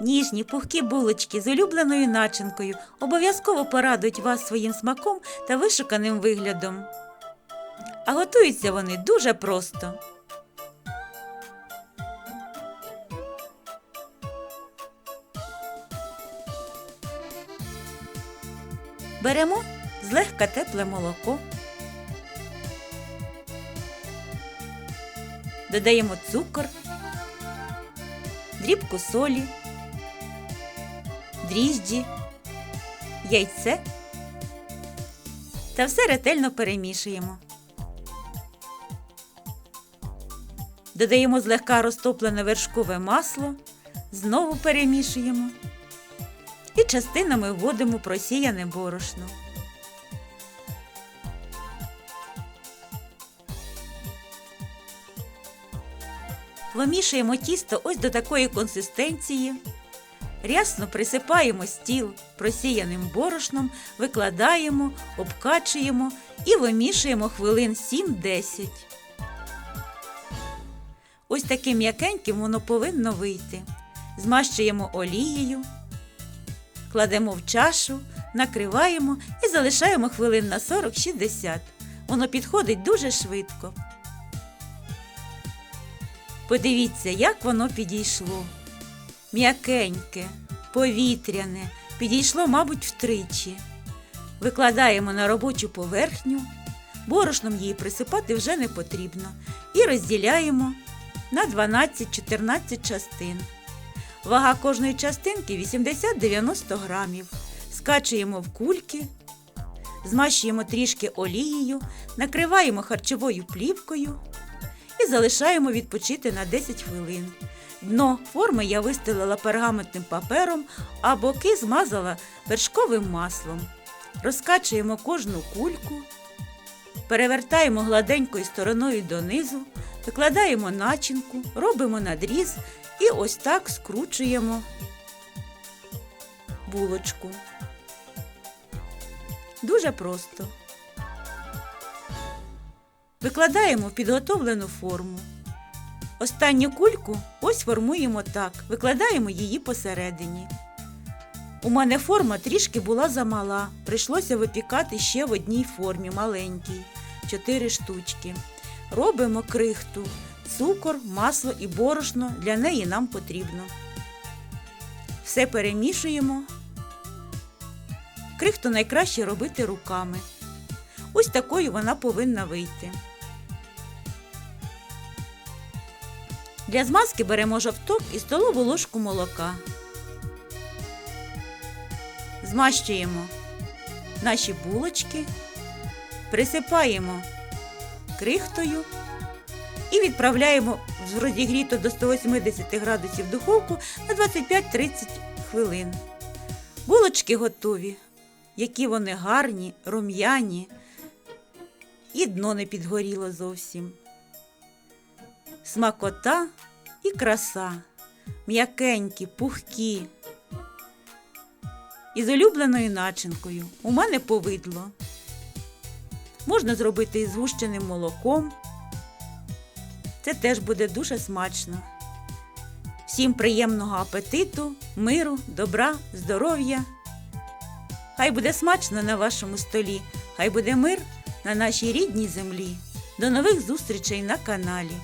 Ніжні пухкі булочки з улюбленою начинкою обов'язково порадують вас своїм смаком та вишуканим виглядом. А готуються вони дуже просто. Беремо злегка тепле молоко. Додаємо цукор, дрібку солі, дріжджі, яйце та все ретельно перемішуємо. Додаємо злегка розтоплене вершкове масло, знову перемішуємо і частинами вводимо просіяне борошно. Вимішуємо тісто ось до такої консистенції. Рясно присипаємо стіл просіяним борошном, викладаємо, обкачуємо і вимішуємо хвилин 7-10. Ось таким м'якеньким воно повинно вийти. Змащуємо олією, кладемо в чашу, накриваємо і залишаємо хвилин на 40-60. Воно підходить дуже швидко. Подивіться, як воно підійшло. М'якеньке, повітряне, підійшло, мабуть, втричі. Викладаємо на робочу поверхню, борошном її присипати вже не потрібно, і розділяємо на 12-14 частин. Вага кожної частинки 80-90 грамів. Скачуємо в кульки, змащуємо трішки олією, накриваємо харчовою плівкою і залишаємо відпочити на 10 хвилин. Дно форми я вистелила пергаментним папером, а боки змазала вершковим маслом. Розкачуємо кожну кульку, перевертаємо гладенькою стороною донизу, викладаємо начинку, робимо надріз і ось так скручуємо булочку. Дуже просто. Викладаємо в підготовлену форму. Останню кульку ось формуємо так, викладаємо її посередині. У мене форма трішки була замала. Прийшлося випікати ще в одній формі маленькій, 4 штучки. Робимо крихту, цукор, масло і борошно для неї нам потрібно. Все перемішуємо. Крихту найкраще робити руками. Ось такою вона повинна вийти. Для змазки беремо жовток і столову ложку молока. Змащуємо наші булочки, присипаємо крихтою і відправляємо в розігріту до 180 градусів духовку на 25-30 хвилин. Булочки готові, які вони гарні, рум'яні, і дно не підгоріло зовсім смакота і краса, м'якенькі, пухкі. Із улюбленою начинкою у мене повидло. Можна зробити із згущеним молоком. Це теж буде дуже смачно. Всім приємного апетиту, миру, добра, здоров'я. Хай буде смачно на вашому столі, хай буде мир на нашій рідній землі. До нових зустрічей на каналі.